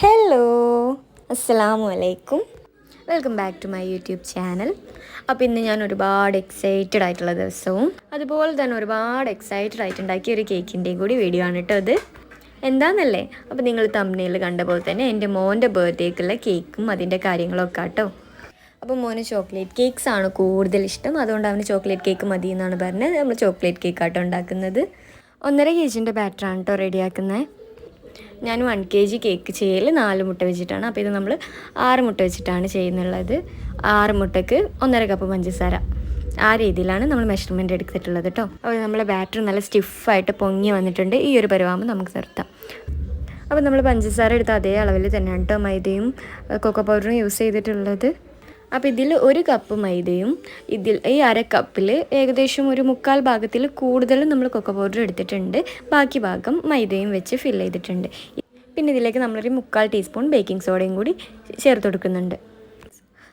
Hello അസ്സാം വലൈക്കും welcome back to my YouTube channel അപ്പോൾ ഇന്ന് ഞാൻ ഒരുപാട് എക്സൈറ്റഡ് ആയിട്ടുള്ള ദിവസവും അതുപോലെ തന്നെ ഒരുപാട് എക്സൈറ്റഡ് ആയിട്ട് ഉണ്ടാക്കിയ ഒരു കേക്കിന്റെയും കൂടി വീഡിയോ ആണ് കേട്ടോ അത് എന്താണെന്നല്ലേ അപ്പോൾ നിങ്ങൾ തമ്മിൽ കണ്ട പോലെ തന്നെ എന്റെ മോന്റെ ബർത്ത്ഡേക്കുള്ള കേക്കും അതിന്റെ കാര്യങ്ങളൊക്കെ കേട്ടോ അപ്പോൾ മോന് ചോക്ലേറ്റ് കേക്ക്സ് ആണ് കൂടുതൽ ഇഷ്ടം. അതുകൊണ്ട് അവന് ചോക്ലേറ്റ് കേക്ക് മതി എന്നാണ് പറഞ്ഞത്. നമ്മൾ ചോക്ലേറ്റ് കേക്ക് ആട്ടോ ഉണ്ടാക്കുന്നത്. ഒന്നര കെ ജിന്റെ ബാറ്ററാണ് കേട്ടോ റെഡിയാക്കുന്നത് ഞാൻ വൺ കെ ജി കേക്ക് ചെയ്യൽ നാല് മുട്ട വെച്ചിട്ടാണ്. അപ്പോൾ ഇത് നമ്മൾ ആറ് മുട്ട വെച്ചിട്ടാണ് ചെയ്യുന്നുള്ളത്. ആറ് മുട്ടക്ക് ഒന്നര കപ്പ് പഞ്ചസാര. ആ രീതിയിലാണ് നമ്മൾ മെഷർമെന്റ് എടുത്തിട്ടുള്ളത് കേട്ടോ അപ്പോൾ നമ്മളെ ബാറ്റർ നല്ല സ്റ്റിഫായിട്ട് പൊങ്ങി വന്നിട്ടുണ്ട്. ഈ ഒരു പരുവാകുമ്പോൾ നമുക്ക് നിർത്താം. അപ്പോൾ നമ്മൾ പഞ്ചസാര എടുത്ത അതേ അളവിൽ തന്നെയാണ് കേട്ടോ മൈദയും കൊക്കോ പൗഡറും യൂസ് ചെയ്തിട്ടുള്ളത്. അപ്പോൾ ഇതിൽ ഒരു കപ്പ് മൈദയും ഇതിൽ ഈ അര കപ്പിൽ ഏകദേശം ഒരു മുക്കാൽ ഭാഗത്തിൽ കൂടുതൽ നമ്മൾ കൊക്കോ പൗഡർ എടുത്തിട്ടുണ്ട്. ബാക്കി ഭാഗം മൈദയും വെച്ച് ഫിൽ ചെയ്തിട്ടുണ്ട്. പിന്നെ ഇതിലേക്ക് നമ്മളൊരു മുക്കാൽ ടീസ്പൂൺ ബേക്കിംഗ് സോഡയും കൂടി ചേർത്ത് കൊടുക്കുന്നുണ്ട്.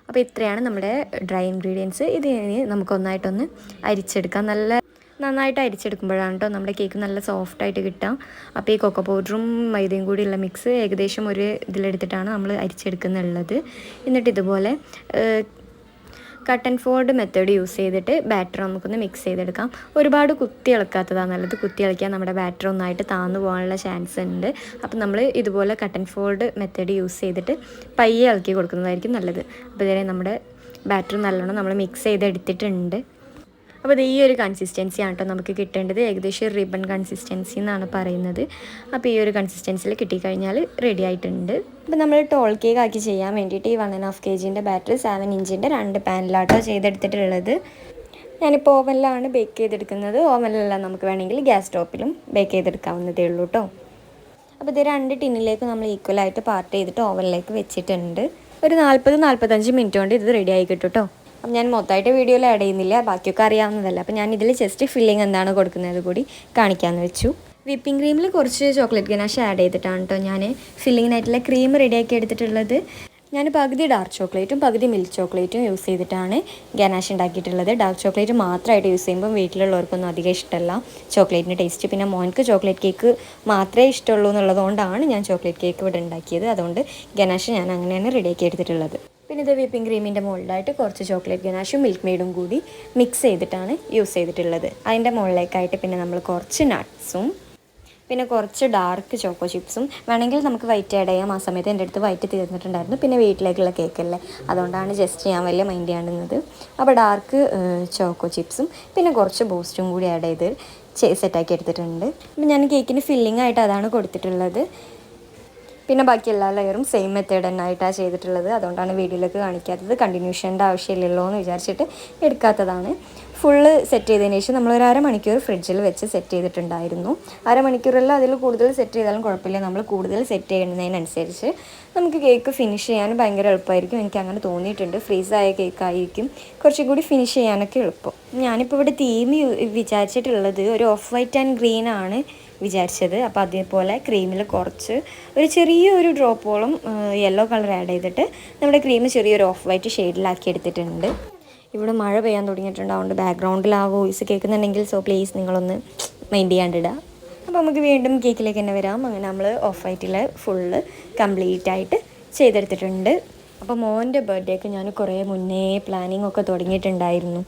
അപ്പോൾ ഇത്രയാണ് നമ്മുടെ ഡ്രൈ ഇൻഗ്രീഡിയൻസ് ഇത് നമുക്കൊന്നായിട്ടൊന്ന് അരിച്ചെടുക്കാം. നല്ല നന്നായിട്ട് അരിച്ചെടുക്കുമ്പോഴാണ് കേട്ടോ നമ്മുടെ കേക്ക് നല്ല സോഫ്റ്റായിട്ട് കിട്ടാം അപ്പോൾ ഈ കൊക്കോ പൗഡറും മൈദയും കൂടിയുള്ള മിക്സ് ഏകദേശം ഒരു ഇതിലെടുത്തിട്ടാണ് നമ്മൾ അരിച്ചെടുക്കുന്നുള്ളത്. എന്നിട്ട് ഇതുപോലെ cut and fold method use ചെയ്തിട്ട് ബാറ്റർ നമുക്കൊന്ന് മിക്സ് ചെയ്തെടുക്കാം. ഒരുപാട് കുത്തി ഇളക്കാത്തതാണ് നല്ലത്. കുത്തി ഇളക്കിയാൽ നമ്മുടെ ബാറ്റർ ഒന്നായിട്ട് താന്നു പോകാനുള്ള ചാൻസ് ഉണ്ട്. അപ്പോൾ നമ്മൾ ഇതുപോലെ കട്ടൻ ഫോൾഡ് മെത്തേഡ് യൂസ് ചെയ്തിട്ട് പയ്യെ ഇളക്കി കൊടുക്കുന്നതായിരിക്കും നല്ലത്. അപ്പോൾ ഇതുവരെ നമ്മുടെ ബാറ്റർ നല്ലോണം നമ്മൾ മിക്സ് ചെയ്തെടുത്തിട്ടുണ്ട്. അപ്പോൾ ഈ ഒരു കൺസിസ്റ്റൻസി ആണ് കേട്ടോ നമുക്ക് കിട്ടേണ്ടത്. ഏകദേശം റിബൺ കൺസിസ്റ്റൻസി എന്നാണ് പറയുന്നത്. അപ്പോൾ ഈ ഒരു കൺസിസ്റ്റൻസിയിൽ കിട്ടിക്കഴിഞ്ഞാൽ റെഡി ആയിട്ടുണ്ട്. അപ്പോൾ നമ്മൾ ടോൾ കേക്ക് ആക്കി ചെയ്യാൻ വേണ്ടിയിട്ട് ഈ വൺ ആൻഡ് ഹാഫ് കെ ജിന്റെ ബാറ്ററി സെവൻ ഇഞ്ചിന്റെ രണ്ട് പാനിലാട്ടോ ചെയ്തെടുത്തിട്ടുള്ളത്. ഞാനിപ്പോൾ ഓവനിലാണ് ബേക്ക് ചെയ്തെടുക്കുന്നത്. ഓവനിലല്ല നമുക്ക് വേണമെങ്കിൽ ഗ്യാസ് സ്റ്റോപ്പിലും ബേക്ക് ചെയ്തെടുക്കാവുന്നതേ ഉള്ളൂ കേട്ടോ അപ്പോൾ ഇത് രണ്ട് ടിന്നിലേക്ക് നമ്മൾ ഈക്വലായിട്ട് പാർട്ട് ചെയ്തിട്ട് ഓവനിലേക്ക് വെച്ചിട്ടുണ്ട്. ഒരു നാൽപ്പത് നാൽപ്പത്തഞ്ച് മിനിറ്റ് കൊണ്ട് ഇത് റെഡി ആയി കിട്ടും കേട്ടോ അപ്പം ഞാൻ മൊത്തമായിട്ട് വീഡിയോയിൽ ആഡ് ചെയ്യുന്നില്ല ബാക്കിയൊക്കെ അറിയാവുന്നതല്ല. അപ്പം ഞാൻ ഇതിൽ ജസ്റ്റ് ഫില്ലിങ് എന്താണ് കൊടുക്കുന്നത് കൂടി കാണിക്കാമെന്ന് വെച്ചു. വിപ്പിംഗ് ക്രീമിൽ കുറച്ച് ചോക്ലേറ്റ് ഗനാഷ് ആഡ് ചെയ്തിട്ടാണ് കേട്ടോ ഞാൻ ഫില്ലിങ്ങിനായിട്ടുള്ള ക്രീം റെഡിയാക്കി എടുത്തിട്ടുള്ളത്. ഞാൻ പകുതി ഡാർക്ക് ചോക്ലേറ്റും പകുതി മിൽക്ക് ചോക്ലേറ്റും യൂസ് ചെയ്തിട്ടാണ് ഗനാഷ് ഉണ്ടാക്കിയിട്ടുള്ളത്. ഡാർക്ക് ചോക്ലേറ്റ് മാത്രമായിട്ട് യൂസ് ചെയ്യുമ്പോൾ വീട്ടിലുള്ളവർക്കൊന്നും അധികം ഇഷ്ടമല്ല ചോക്ലേറ്റിന്റെ ടേസ്റ്റ് പിന്നെ മോൻക്ക് ചോക്ലേറ്റ് കേക്ക് മാത്രമേ ഇഷ്ടമുള്ളൂ എന്നുള്ളതുകൊണ്ടാണ് ഞാൻ ചോക്ലേറ്റ് കേക്ക് ഇവിടെ ഉണ്ടാക്കിയത്. അതുകൊണ്ട് ഗനാഷ് ഞാൻ അങ്ങനെയാണ് റെഡിയാക്കി എടുത്തിട്ടുള്ളത്. പിന്നെ ഇത് വിപ്പിംഗ് ക്രീമിന്റെ മുകളിലായിട്ട് കുറച്ച് ചോക്ലേറ്റ് ഗനാഷും മിൽക്ക് മെയ്ഡും കൂടി മിക്സ് ചെയ്തിട്ടാണ് യൂസ് ചെയ്തിട്ടുള്ളത്. അതിന്റെ മുകളിലേക്കായിട്ട് പിന്നെ നമ്മൾ കുറച്ച് നട്ട്സും പിന്നെ കുറച്ച് ഡാർക്ക് ചോക്കോ ചിപ്സും. വേണമെങ്കിൽ നമുക്ക് വൈറ്റ് ആഡ് ചെയ്യാം. ആ സമയത്ത് എന്റെ അടുത്ത് വൈറ്റ് തീർന്നിട്ടുണ്ടായിരുന്നു. പിന്നെ വീട്ടിലേക്കുള്ള കേക്കല്ലേ. അതുകൊണ്ടാണ് ജസ്റ്റ് ഞാൻ വലിയ മൈൻഡ് ചെയ്യാണ്ടുന്നത് അപ്പോൾ ഡാർക്ക് ചോക്കോ ചിപ്സും പിന്നെ കുറച്ച് ബൂസ്റ്റും കൂടി ആഡ് ചെയ്ത് സെറ്റാക്കി എടുത്തിട്ടുണ്ട്. അപ്പം ഞാൻ കേക്കിന് ഫില്ലിംഗ് ആയിട്ട് അതാണ് കൊടുത്തിട്ടുള്ളത്. പിന്നെ ബാക്കി എല്ലാ ലെയറും സെയിം മെത്തേഡ് തന്നെ ആയിട്ടാണ് ചെയ്തിട്ടുള്ളത്. അതുകൊണ്ടാണ് വീഡിയോയിലേക്ക് കാണിക്കാത്തത്. കണ്ടിന്യൂഷന്റെ ആവശ്യമില്ലല്ലോ എന്ന് വിചാരിച്ചിട്ട് എടുക്കാത്തതാണ്. ഫുള്ള് സെറ്റ് ചെയ്തതിന് ശേഷം നമ്മളൊരു അരമണിക്കൂർ ഫ്രിഡ്ജിൽ വെച്ച് സെറ്റ് ചെയ്തിട്ടുണ്ടായിരുന്നു. അരമണിക്കൂറല്ല അതിൽ കൂടുതൽ സെറ്റ് ചെയ്താലും കുഴപ്പമില്ല. നമ്മൾ കൂടുതൽ സെറ്റ് ചെയ്യുന്നതിനനുസരിച്ച് നമുക്ക് കേക്ക് ഫിനിഷ് ചെയ്യാൻ ഭയങ്കര എളുപ്പമായിരിക്കും. എനിക്ക് അങ്ങനെ തോന്നിയിട്ടുണ്ട്. ഫ്രീസായ കേക്കായിരിക്കും കുറച്ചും കൂടി ഫിനിഷ് ചെയ്യാനൊക്കെ എളുപ്പം. ഞാനിപ്പോൾ ഇവിടെ തീം വിചാരിച്ചിട്ടുള്ളത് ഒരു ഓഫ് വൈറ്റ് ആൻഡ് ഗ്രീൻ ആണ്. വിചാരിച്ചത്. അപ്പോൾ അതേപോലെ ക്രീമിൽ കുറച്ച് ഒരു ചെറിയൊരു ഡ്രോപ്പോളം യെല്ലോ കളർ ആഡ് ചെയ്തിട്ട് നമ്മുടെ ക്രീം ചെറിയൊരു ഓഫ് വൈറ്റ് ഷെയ്ഡിലാക്കി എടുത്തിട്ടുണ്ട്. ഇവിടെ മഴ പെയ്യാൻ തുടങ്ങിയിട്ടുണ്ട്. അതുകൊണ്ട് ബാക്ക്ഗ്രൗണ്ടിൽ ആ വോയിസ് കേൾക്കുന്നുണ്ടെങ്കിൽ സോ പ്ലീസ് നിങ്ങളൊന്ന് മൈൻഡ് ചെയ്യാണ്ടിടുക അപ്പോൾ നമുക്ക് വീണ്ടും കേക്കിലേക്ക് തന്നെ വരാം. അങ്ങനെ നമ്മൾ ഓഫ് വൈറ്റിൽ ഫുള്ള് കംപ്ലീറ്റ് ആയിട്ട് ചെയ്തെടുത്തിട്ടുണ്ട്. അപ്പോൾ മോന്റെ ബർത്ത്ഡേക്ക് ഞാൻ കുറേ മുന്നേ പ്ലാനിങ് ഒക്കെ തുടങ്ങിയിട്ടുണ്ടായിരുന്നു.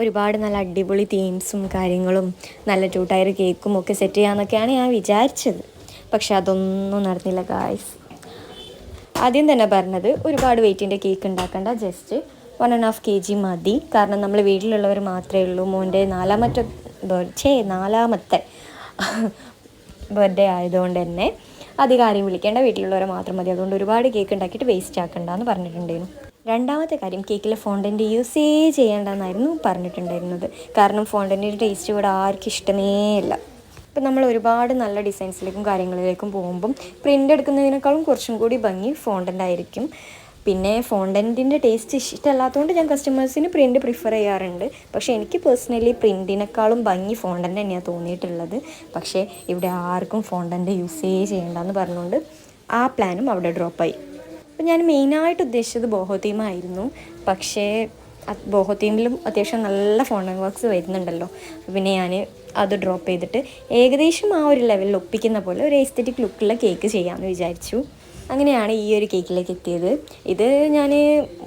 ഒരുപാട് നല്ല അടിപൊളി തീംസും കാര്യങ്ങളും നല്ല ടൂ ടയർ കേക്കും ഒക്കെ സെറ്റ് ചെയ്യാമെന്നൊക്കെയാണ് ഞാൻ വിചാരിച്ചത്. പക്ഷെ അതൊന്നും നടന്നില്ല ഗായ്സ് ആദ്യം തന്നെ പറഞ്ഞത് ഒരുപാട് വെയിറ്റിന്റെ കേക്ക് ഉണ്ടാക്കേണ്ട just one and half K G മതി. കാരണം നമ്മൾ വീട്ടിലുള്ളവർ മാത്രമേ ഉള്ളൂ. മോന്റെ നാലാമത്തെ ഛേ നാലാമത്തെ ബർത്ത്ഡേ ആയതുകൊണ്ട് തന്നെ അധികാരം വിളിക്കേണ്ട വീട്ടിലുള്ളവരെ മാത്രം മതി. അതുകൊണ്ട് ഒരുപാട് കേക്ക് ഉണ്ടാക്കിയിട്ട് വേസ്റ്റ് ആക്കണ്ട എന്ന് പറഞ്ഞിട്ടുണ്ടായിരുന്നു. രണ്ടാമത്തെ കാര്യം കേക്കിലെ ഫോണ്ടന്റ് യൂസേ ചെയ്യേണ്ടെന്നായിരുന്നു പറഞ്ഞിട്ടുണ്ടായിരുന്നത്. കാരണം ഫോണ്ടന്റെ ടേസ്റ്റ് ഇവിടെ ആർക്കും ഇഷ്ടമേ ഇല്ല. ഇപ്പം നമ്മൾ ഒരുപാട് നല്ല ഡിസൈൻസിലേക്കും കാര്യങ്ങളിലേക്കും പോകുമ്പം പ്രിന്റ് എടുക്കുന്നതിനേക്കാളും കുറച്ചും കൂടി ഭംഗി ഫോണ്ടന്റ് ആയിരിക്കും. പിന്നെ ഫോണ്ടന്റിന്റെ ടേസ്റ്റ് ഇഷ്ടമല്ലാത്തതുകൊണ്ട് ഞാൻ കസ്റ്റമേഴ്സിന് പ്രിന്റ് പ്രിഫർ ചെയ്യാറുണ്ട്. പക്ഷേ എനിക്ക് പേഴ്സണലി പ്രിന്റിനേക്കാളും ഭംഗി ഫോണ്ടന്റ് തന്നെയാണ് തോന്നിയിട്ടുള്ളത്. പക്ഷേ ഇവിടെ ആർക്കും ഫോണ്ടന്റ് യൂസേ ചെയ്യേണ്ടെന്ന് പറഞ്ഞുകൊണ്ട് ആ പ്ലാനും അവിടെ ഡ്രോപ്പായി അപ്പം ഞാൻ മെയിനായിട്ട് ഉദ്ദേശിച്ചത് ബോഹോ തീമായിരുന്നു. പക്ഷേ ബോഹോ തീമിലും അത്യാവശ്യം നല്ല ഫോൺ വർക്ക്സ് വരുന്നുണ്ടല്ലോ. പിന്നെ ഞാൻ അത് ഡ്രോപ്പ് ചെയ്തിട്ട് ഏകദേശം ആ ഒരു ലെവലിൽ ഒപ്പിക്കുന്ന പോലെ ഒരു എസ്തെറ്റിക് ലുക്കുള്ള കേക്ക് ചെയ്യാമെന്ന് വിചാരിച്ചു. അങ്ങനെയാണ് ഈ ഒരു കേക്കിലേക്ക് എത്തിയത്. ഇത് ഞാൻ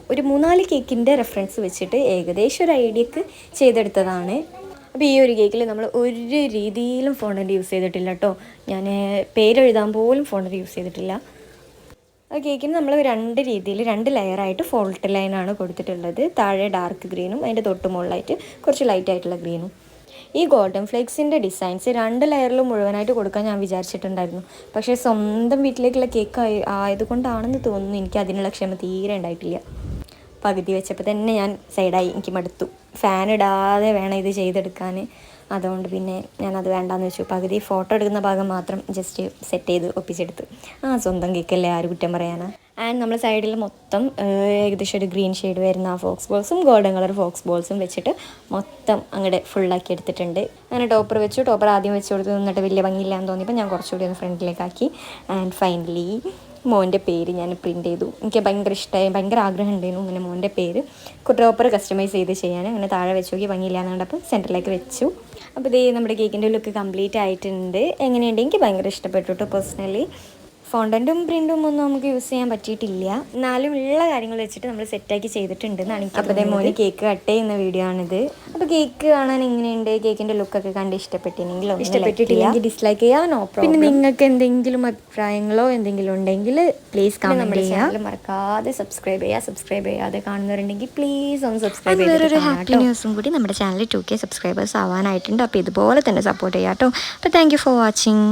ഒരു മൂന്നാൽ കേക്കിന്റെ റെഫറൻസ് വെച്ചിട്ട് ഏകദേശം ഒരു ഐഡിയക്ക് ചെയ്തെടുത്തതാണ്. അപ്പോൾ ഈ ഒരു കേക്കിൽ നമ്മൾ ഒരു രീതിയിലും ഫോണിന്റെ യൂസ് ചെയ്തിട്ടില്ല കേട്ടോ ഞാൻ പേരെഴുതാൻ പോലും ഫോണിന്റെ യൂസ് ചെയ്തിട്ടില്ല. ആ കേക്കിന് നമ്മൾ രണ്ട് രീതിയിൽ രണ്ട് ലെയറായിട്ട് ഫോൾട്ട് ലൈനാണ് കൊടുത്തിട്ടുള്ളത്. താഴെ ഡാർക്ക് ഗ്രീനും അതിന്റെ തൊട്ട് മുകളിലായിട്ട് കുറച്ച് ലൈറ്റ് ആയിട്ടുള്ള ഗ്രീനും ഈ ഗോൾഡൻ ഫ്ലേക്സിന്റെ ഡിസൈൻസ് രണ്ട് ലെയറിലും മുഴുവനായിട്ട് കൊടുക്കാൻ ഞാൻ വിചാരിച്ചിട്ടുണ്ടായിരുന്നു. പക്ഷേ സ്വന്തം വീട്ടിലേക്കുള്ള കേക്ക് ആയി ആയതുകൊണ്ടാണെന്ന് തോന്നുന്നു എനിക്ക് അതിനുള്ള ക്ഷമ തീരെ ഉണ്ടായിട്ടില്ല. പകുതി വെച്ചപ്പോൾ തന്നെ ഞാൻ സൈഡായി എനിക്ക് മടുത്തു. ഫാൻ ഇടാതെ വേണം ഇത് ചെയ്തെടുക്കാൻ അതുകൊണ്ട് പിന്നെ ഞാനത് വേണ്ടാന്ന് വെച്ചു. പകുതി ഫോട്ടോ എടുക്കുന്ന ഭാഗം മാത്രം ജസ്റ്റ് സെറ്റ് ചെയ്ത് ഒപ്പിച്ചെടുത്ത്. ആ സ്വന്തം കേക്കല്ലേ ആര് കുറ്റം പറയാനാ? ആൻഡ് നമ്മൾ സൈഡിൽ മൊത്തം ഏകദേശം ഒരു ഗ്രീൻ ഷെയ്ഡ് വരുന്ന ആ ഫോക്സ് ബോൾസും ഗോൾഡൻ കളർ ഫോക്സ് ബോൾസും വെച്ചിട്ട് മൊത്തം അങ്ങോട്ട് ഫുള്ളാക്കി എടുത്തിട്ടുണ്ട്. അങ്ങനെ ടോപ്പർ വെച്ചു. ടോപ്പർ ആദ്യം വെച്ച് കൊടുത്ത് നിന്നിട്ട് വലിയ ഭംഗിയില്ലാന്ന് തോന്നിയപ്പോൾ ഞാൻ കുറച്ചുകൂടി ഒന്ന് ഫ്രണ്ടിലേക്കാക്കി. ആൻഡ് ഫൈനലി മോന്റെ പേര് ഞാൻ പ്രിന്റ് ചെയ്തു. എനിക്ക് ഭയങ്കര ഇഷ്ടമായി ഭയങ്കര ആഗ്രഹം ഉണ്ടായിരുന്നു ഇങ്ങനെ മോന്റെ പേര്. ടോപ്പർ കസ്റ്റമൈസ് ചെയ്ത് ചെയ്യാൻ. അങ്ങനെ താഴെ വെച്ച് നോക്കി ഭംഗിയില്ലാന്ന് കണ്ടപ്പോൾ സെന്ററിലേക്ക് വെച്ചു. അപ്പോൾ ഇതേ നമ്മുടെ കേക്കിന്റെ ലുക്ക് കംപ്ലീറ്റ് ആയിട്ടുണ്ട്. എങ്ങനെയുണ്ട്? എനിക്ക് ഭയങ്കര ഇഷ്ടപ്പെട്ടു കേട്ടോ പേഴ്സണലി ഫോണ്ടന്റും പ്രിന്റും ഒന്നും നമുക്ക് യൂസ് ചെയ്യാൻ പറ്റിയിട്ടില്ല. എന്നാലും ഉള്ള കാര്യങ്ങൾ വെച്ചിട്ട് നമ്മൾ സെറ്റാക്കി ചെയ്തിട്ടുണ്ട് എന്നാണ് എനിക്ക് അപ്പോൾ അതേ മോന് കേക്ക് കട്ട് ചെയ്യുന്ന വീഡിയോ ആണിത്. അപ്പോൾ കേക്ക് കാണാൻ എങ്ങനെയുണ്ട്? കേക്കിന്റെ ലുക്കൊക്കെ കണ്ട് ഇഷ്ടപ്പെട്ടില്ലെങ്കിൽ ഇഷ്ടപ്പെട്ടിട്ടില്ലെങ്കിൽ ഡിസ്ലൈക്ക് ചെയ്യാൻ നോ പിന്നെ നിങ്ങൾക്ക് എന്തെങ്കിലും അഭിപ്രായങ്ങളോ എന്തെങ്കിലും ഉണ്ടെങ്കിൽ പ്ലീസ് കമന്റ് ചെയ്യുക മറക്കാതെ സബ്സ്ക്രൈബ് ചെയ്യുക. സബ്സ്ക്രൈബ് ചെയ്യാതെ കാണുന്നവരുണ്ടെങ്കിൽ പ്ലീസ് ഒന്ന് സബ്സ്ക്രൈബ് വേറൊരു ഹാപ്പി ന്യൂസും കൂടി നമ്മുടെ ചാനൽ ടു കെ സബ്സ്ക്രൈബേഴ്സ് ആവാനായിട്ടുണ്ട്. അപ്പോൾ ഇതുപോലെ തന്നെ സപ്പോർട്ട് ചെയ്യാം കേട്ടോ. അപ്പോൾ താങ്ക് യു ഫോർ വാച്ചിങ്